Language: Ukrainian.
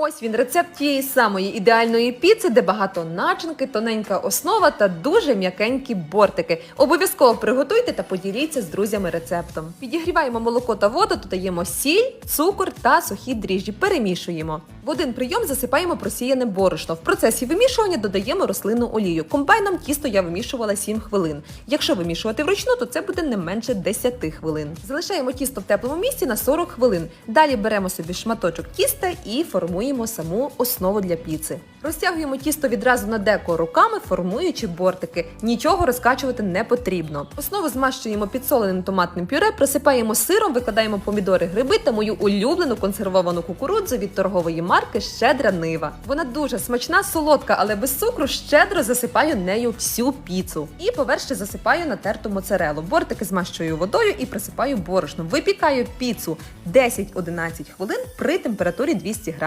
Ось він рецепт тієї самої ідеальної піци, де багато начинки, тоненька основа та дуже м'якенькі бортики. Обов'язково приготуйте та поділіться з друзями рецептом. Підігріваємо молоко та воду, додаємо сіль, цукор та сухі дріжджі. Перемішуємо. В один прийом засипаємо просіяне борошно. В процесі вимішування додаємо рослинну олію. Комбайном тісто я вимішувала 7 хвилин. Якщо вимішувати вручну, то це буде не менше 10 хвилин. Залишаємо тісто в теплому місці на 40 хвилин. Далі беремо собі шматочок тіста і формуємо саму основу для піци. Розтягуємо тісто відразу на деко руками, формуючи бортики. Нічого розкачувати не потрібно. Основу змащуємо підсоленим томатним пюре, присипаємо сиром, викладаємо помідори, гриби та мою улюблену консервовану кукурудзу від торгової марки Щедра Нива. Вона дуже смачна, солодка, але без цукру щедро засипаю нею всю піцу. І поверх ще засипаю натерту моцарелу. Бортики змащую водою і присипаю борошном. Випікаю піцу 10-11 хвилин при температурі 200 градусів.